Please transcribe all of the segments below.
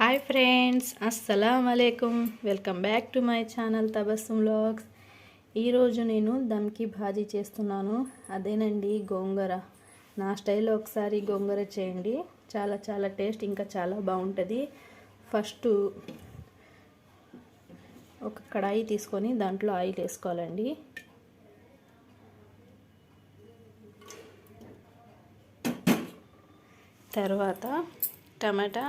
Hi friends అస్సలం అలైకుమ్ welcome back to my channel Tabassum vlogs ఈరోజు నేను దమ్కి భాజీ చేస్తున్నాను. అదేనండి గోంగూర. నా స్టైల్లో ఒకసారి గోంగూర చేయండి. చాలా చాలా టేస్ట్ ఇంకా చాలా బాగుంటుంది. ఫస్ట్ ఒక కడాయి తీసుకొని దాంట్లో ఆయిల్ వేసుకోవాలండి. తర్వాత టమాటా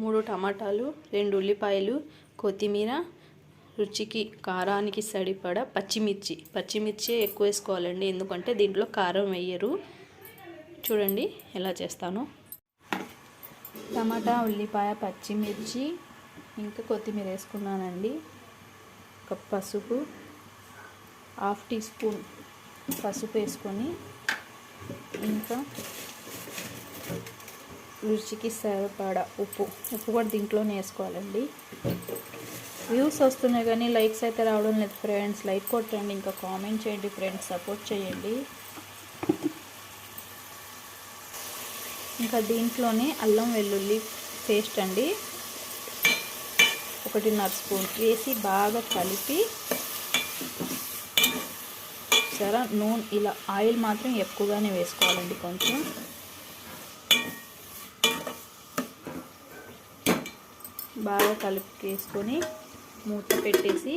మూడు టమాటాలు రెండు ఉల్లిపాయలు కొత్తిమీర రుచికి కారానికి సరిపడ పచ్చిమిర్చి. పచ్చిమిర్చి ఎక్కువ వేసుకోవాలండి ఎందుకంటే దీంట్లో కారం వేయరు. చూడండి ఎలా చేస్తాను. టమాటా ఉల్లిపాయ పచ్చిమిర్చి ఇంకా కొత్తిమీర వేసుకున్నానండి. ఒక పసుపు హాఫ్ టీ స్పూన్ పసుపు వేసుకొని ఇంకా రుచికి సరిపడా ఉప్పు. ఉప్పు కూడా దీంట్లోనే వేసుకోవాలండి. వ్యూస్ వస్తున్నాయి కానీ లైక్స్ అయితే రావడం లేదు ఫ్రెండ్స్. లైక్ కొట్టండి ఇంకా కామెంట్ చేయండి ఫ్రెండ్స్. సపోర్ట్ చేయండి. ఇంకా దీంట్లోనే అల్లం వెల్లుల్లి పేస్ట్ అండి. ఒకటిన్నర స్పూన్ వేసి బాగా కలిపి సరే నూనె ఇలా ఆయిల్ మాత్రం ఎక్కువగానే వేసుకోవాలండి కొంచెం. బాగా కలిపేసుకొని మూత పెట్టేసి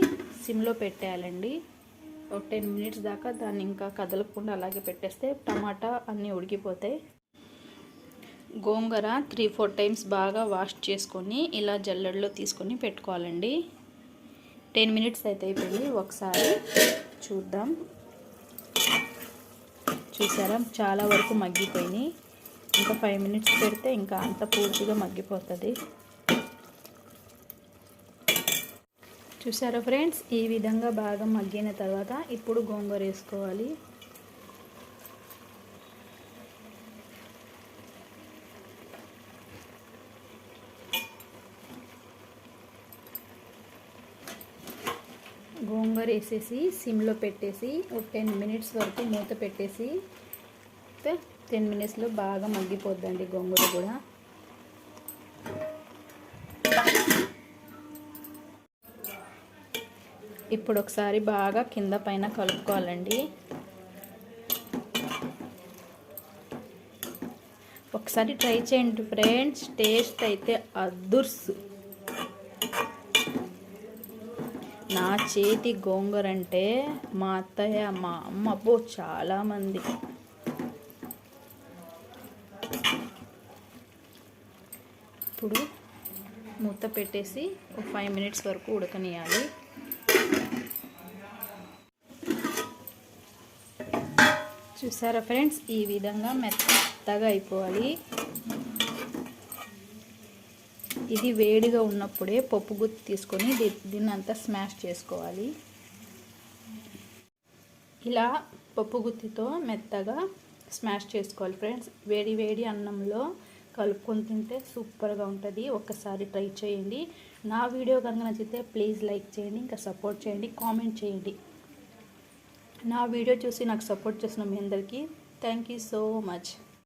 సిమ్లో పెట్టేయాలండి. ఒక టెన్ మినిట్స్ దాకా దాన్ని ఇంకా కదలకుండా అలాగే పెట్టేస్తే టమాటా అన్నీ ఉడికిపోతాయి. గోంగూర త్రీ ఫోర్ టైమ్స్ బాగా వాష్ చేసుకొని ఇలా జల్లెడలో తీసుకొని పెట్టుకోవాలండి. టెన్ మినిట్స్ అయితే అయిపోయింది. ఒకసారి చూద్దాం. చూసారా? చాలా వరకు మగ్గిపోయినాయి. ఇంకా ఫైవ్ మినిట్స్ పెడితే ఇంకా అంత పూర్తిగా మగ్గిపోతుంది. చూసారా ఫ్రెండ్స్? ఈ విధంగా బాగా మగ్గిన తర్వాత ఇప్పుడు గోంగూర వేసుకోవాలి. గోంగూర వేసేసి సిమ్లో పెట్టేసి ఒక టెన్ మినిట్స్ వరకు మూత పెట్టేసి టెన్ మినిట్స్లో బాగా మగ్గిపోద్దండి గోంగూర కూడా. ఇప్పుడు ఒకసారి బాగా కింద పైన కలుపుకోవాలండి. ఒకసారి ట్రై చేయండి ఫ్రెండ్స్ టేస్ట్ అయితే అదుర్సు. నా చేతి గోంగూర అంటే మా అత్తయ్య మా అమ్మ అబ్బో చాలామంది ఇప్పుడు మూత పెట్టేసి ఒక ఫైవ్ మినిట్స్ వరకు ఉడకనియాలి చూసారా ఫ్రెండ్స్? ఈ విధంగా మెత్తగా అయిపోవాలి. ఇది వేడిగా ఉన్నప్పుడే పప్పు గుత్తి తీసుకొని దీన్ని అంతా స్మాష్ చేసుకోవాలి. ఇలా పప్పు గుత్తితో మెత్తగా స్మాష్ చేసుకోవాలి ఫ్రెండ్స్. వేడి వేడి అన్నంలో కలుపుకొని తింటే సూపర్గా ఉంటుంది. ఒక్కసారి ట్రై చేయండి. నా వీడియో కనుక నచ్చితే ప్లీజ్ లైక్ చేయండి ఇంకా సపోర్ట్ చేయండి కామెంట్ చేయండి. నా వీడియో చూసి నాకు సపోర్ట్ చేసిన మీ అందరికీ థ్యాంక్ యూ సో మచ్.